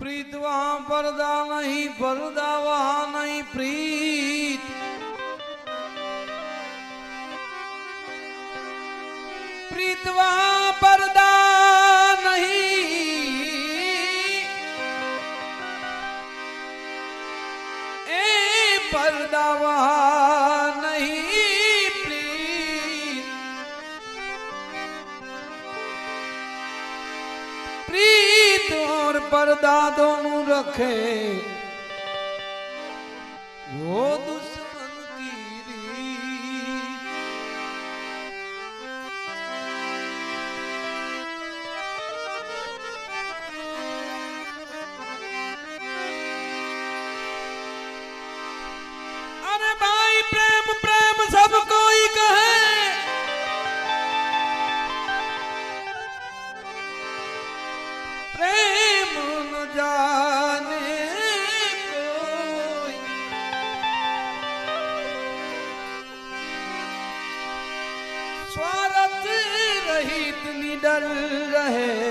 પ્રીત વહા પરદા નહીં પરદા વહા નહીં, પ્રીત. પ્રીત વહા પરદા નહીં. એ પરદા વહા દાદોનું રખે. જાને સ્વાર્થ રહિત નિડર રહે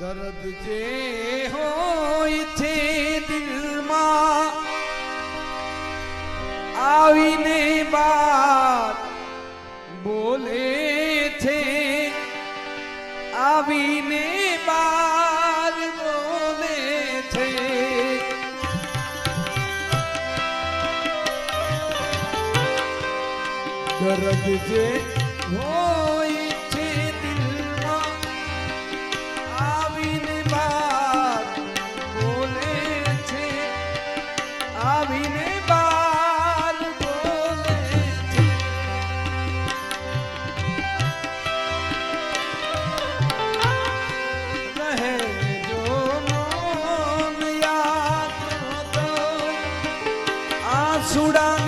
દર્દ જે હોય છે દિલમાં, આવીને બાત બોલે છે, આવીને બાર બોલે છે. દર્દ જે હોય સુડા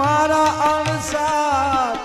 મારા અણસાર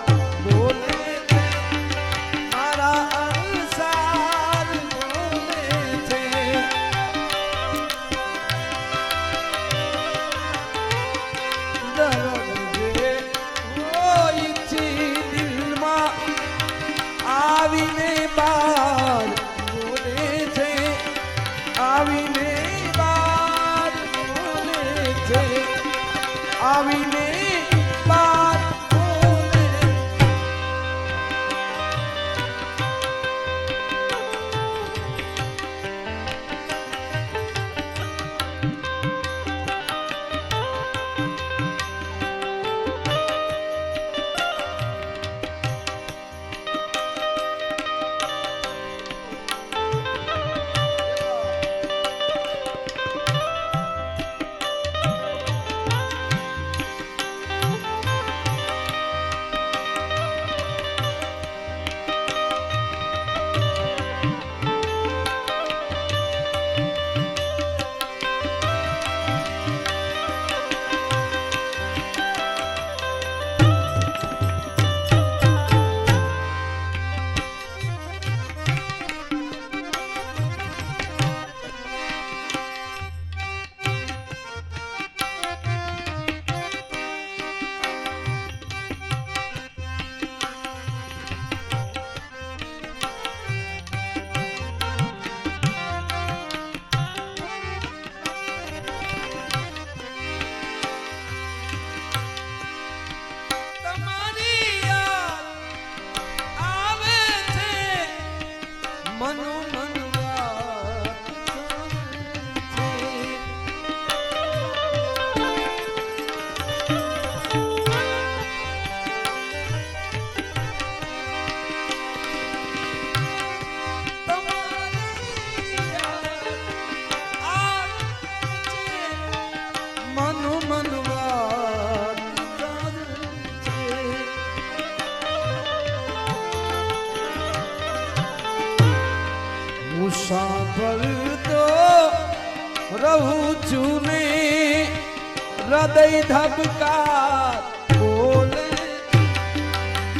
હૃદય ધબકા બોલે.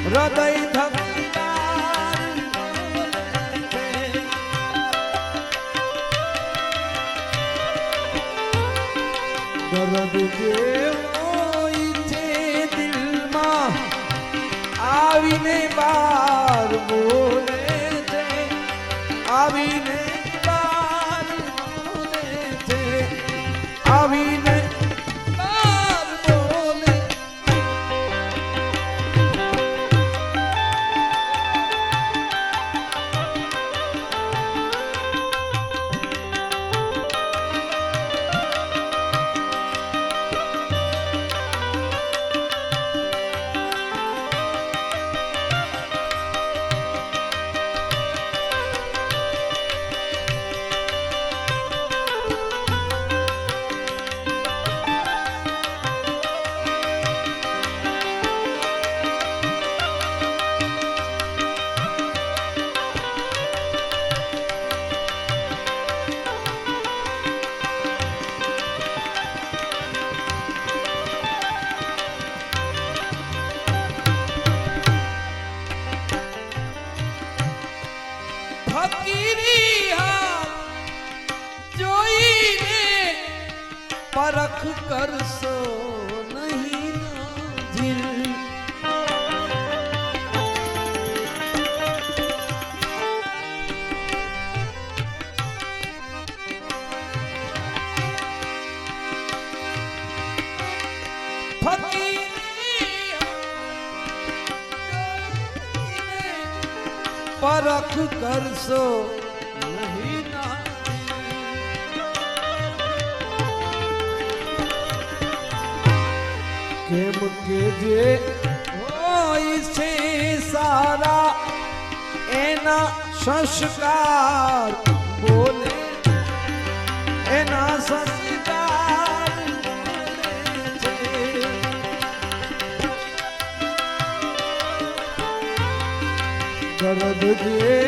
હૃદય દર્દ જે છે દિલમાં આવીને બાર બોલ. પરખ કરશો? કેમ કે જે હોય છે સારા એના સંસ્કાર Yeah.